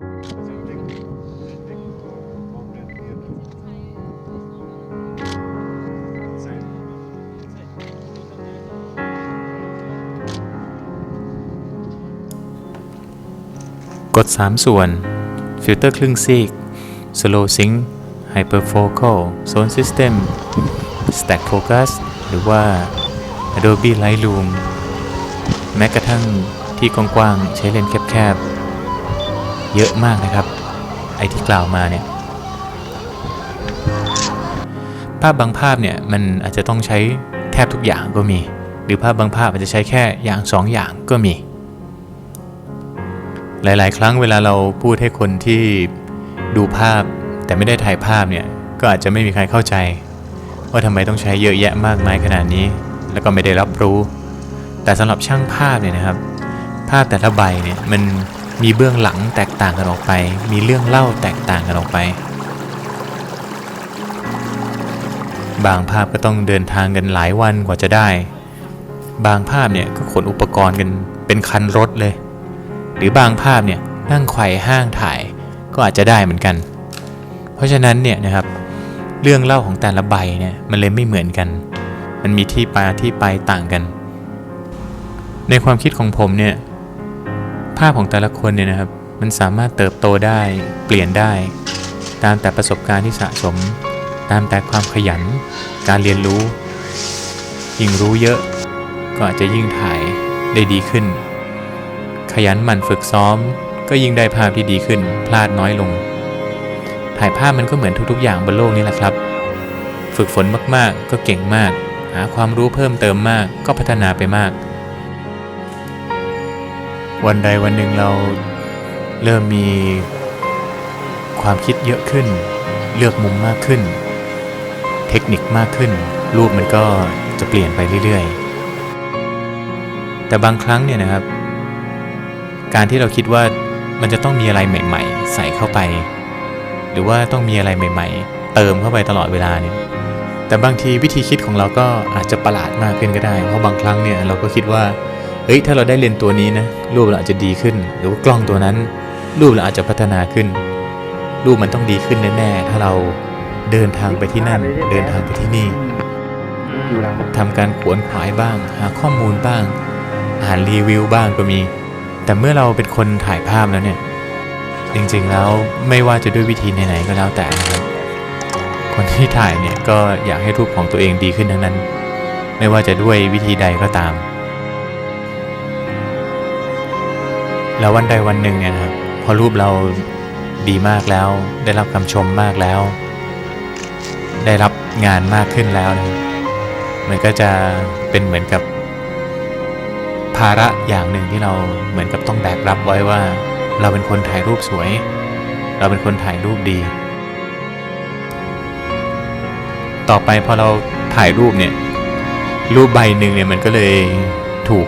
กด 3 ส่วน ฟิลเตอร์ครึ่งซีก Slow Sync Hyperfocal Zone System Stack Focus หรือว่า Adobe Lightroom แม้กระทั่งที่กว้างๆใช้เลนส์แคบๆ เยอะมากนะครับ ไอที่กล่าวมาเนี่ย ภาพบางภาพเนี่ยมันอาจจะต้องใช้แทบทุกอย่างก็มี หรือภาพบางภาพอาจจะใช้แค่อย่างสองอย่างก็มี หลาย ๆ ครั้งเวลาเราพูดให้คนที่ดูภาพแต่ไม่ได้ถ่ายภาพเนี่ยก็อาจจะไม่มีใครเข้าใจ ว่าทำไมต้องใช้เยอะแยะมากมายขนาดนี้ แล้วก็ไม่ได้รับรู้ แต่สำหรับช่างภาพเนี่ยนะครับ ภาพแต่ละใบเนี่ยมัน มีเบื้องหลังแตกต่างกันออกไป มีเรื่องเล่าแตกต่างกันออกไป บางภาพก็ต้องเดินทางกันหลายวันกว่าจะได้ บางภาพเนี่ยก็ขนอุปกรณ์กันเป็นคันรถเลย หรือบางภาพเนี่ยนั่งไขว่ห้างถ่ายก็อาจจะได้เหมือนกัน เพราะฉะนั้นเนี่ยนะครับเรื่องเล่าของแต่ละใบเนี่ยมันเลยไม่เหมือนกัน มันมีที่มาที่ไปต่างกัน ในความคิดของผมเนี่ย ภาพของแต่ละคนเนี่ยนะครับ มันสามารถเติบโตได้เปลี่ยนได้ ตามแต่ประสบการณ์ที่สะสม ตามแต่ความขยัน การเรียนรู้ ยิ่งรู้เยอะ ก็อาจจะยิ่งถ่ายได้ดีขึ้น ขยันหมั่นฝึกซ้อม ก็ยิ่งได้ภาพที่ดีขึ้น พลาดน้อยลง ถ่ายภาพมันก็เหมือนทุกๆ อย่างบนโลกนี้แหละครับ ฝึกฝนมากๆ ก็เก่งมาก หาความรู้เพิ่มเติมมาก ก็พัฒนาไปมาก วันใดวันหนึ่งเราเริ่มมีความคิดเยอะขึ้น เลือกมุมมากขึ้น เทคนิคมากขึ้น รูปมันก็จะเปลี่ยนไปเรื่อยๆ แต่บางครั้งเนี่ยนะครับ การที่เราคิดว่ามันจะต้องมีอะไรใหม่ ๆ ใส่เข้าไป หรือว่าต้องมีอะไรใหม่ ๆ เติมเข้าไปตลอดเวลาเนี่ยแต่บางทีวิธีคิดของเราก็อาจจะประหลาดมากขึ้นก็ได้ เพราะบางครั้งเนี่ยเราก็คิดว่า ฮ้ยถ้าเราได้เลนตัวนี้นะรูปเราอาจจะดีขึ้น หรือว่ากล้องตัวนั้น รูปเราอาจจะพัฒนาขึ้น รูปมันต้องดีขึ้นแน่ๆถ้าเราเดินทางไปที่นั่น เดินทางไปที่นี่ทำการขวนขวายบ้าง หาข้อมูลบ้างอ่านรีวิวบ้างก็มี แต่เมื่อเราเป็นคนถ่ายภาพแล้วเนี่ย จริงๆแล้วไม่ว่าจะด้วยวิธีไหนๆก็แล้วแต่นะครับคนที่ถ่ายเนี่ยก็อยากให้รูปของตัวเองดีขึ้นทั้งนั้น ไม่ว่าจะด้วยวิธีใดก็ตาม แล้ววันใดวันหนึ่งเนี่ยนะครับพอรูปเราดีมากแล้ว ได้รับคำชมมากแล้ว ได้รับงานมากขึ้นแล้วนะมันก็จะเป็นเหมือนกับ ภาระอย่างหนึ่งที่เราเหมือนกับต้องแบกรับไว้ว่า เราเป็นคนถ่ายรูปสวย เราเป็นคนถ่ายรูปดี ต่อไปพอเราถ่ายรูปเนี่ยรูปใบหนึ่งเนี่ยมันก็เลยถูก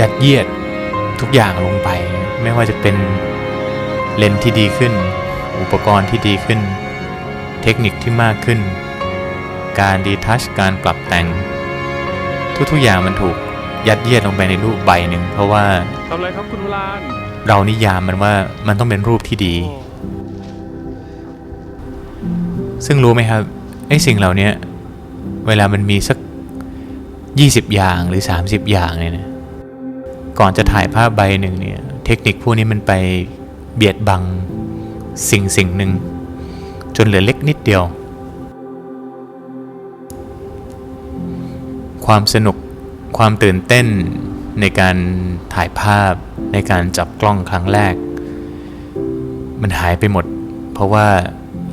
ยัดเยียด ทุกอย่างลงไป ไม่ว่าจะเป็นเลนส์ที่ดีขึ้น อุปกรณ์ที่ดีขึ้น เทคนิคที่มากขึ้น การดีทัชการปรับแต่ง ทุกๆอย่างมันถูกยัดเยียดลงไปในรูปใบหนึ่งเพราะว่าทำไรครับคุณวานเรานิยามมันว่ามันต้องเป็นรูปที่ดี ซึ่งรู้ไหมครับไอ้สิ่งเหล่านี้เวลามันมีสัก 20 อย่างหรือ 30 อย่างเนี่ยนะ ก่อนจะถ่ายภาพใบหนึ่งเนี่ย เทคนิคพวกนี้มันไปเบียดบังสิ่งสิ่งหนึ่ง จนเหลือเล็กนิดเดียว ความสนุกความตื่นเต้นในการถ่ายภาพในการจับกล้องครั้งแรก มันหายไปหมด เพราะว่า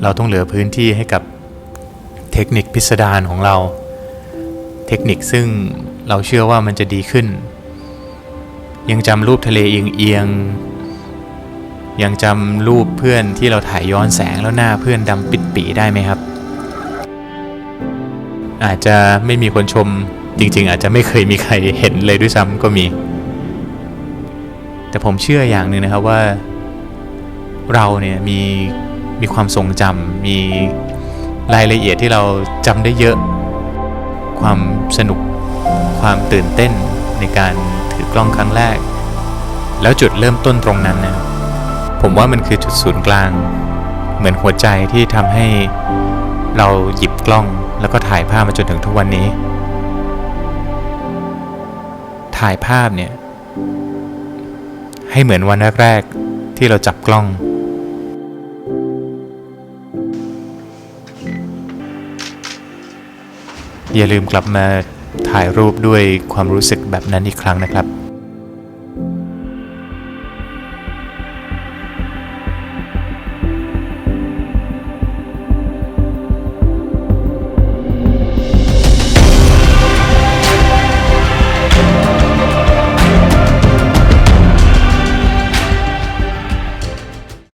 เราต้องเหลือพื้นที่ให้กับเทคนิคพิสดารของเรา เทคนิคซึ่งเราเชื่อว่ามันจะดีขึ้น ยังจำรูปทะเลเอียงๆยังจำรูปเพื่อนที่เราถ่ายย้อนแสงแล้วหน้าเพื่อนดำปิดปีได้ไหมครับ อาจจะไม่มีคนชมจริง ๆ อาจจะไม่เคยมีใครเห็นเลยด้วยซ้ำก็มี แต่ผมเชื่ออย่างหนึ่งนะครับว่า เราเนี่ยมีมีความทรงจำมีรายละเอียดที่เราจำได้เยอะ ความสนุกความตื่นเต้น ในการถือกล้องครั้งแรก แล้วจุดเริ่มต้นตรงนั้นนะผมว่ามันคือจุดศูนย์กลาง เหมือนหัวใจที่ทำให้เราหยิบกล้องแล้วก็ถ่ายภาพมาจนถึงทุกวันนี้ ถ่ายภาพเนี่ย ให้เหมือนวันแรกๆที่เราจับกล้อง อย่าลืมกลับมา ถ่ายรูปด้วยความรู้สึกแบบนั้นอีกครั้งนะครับ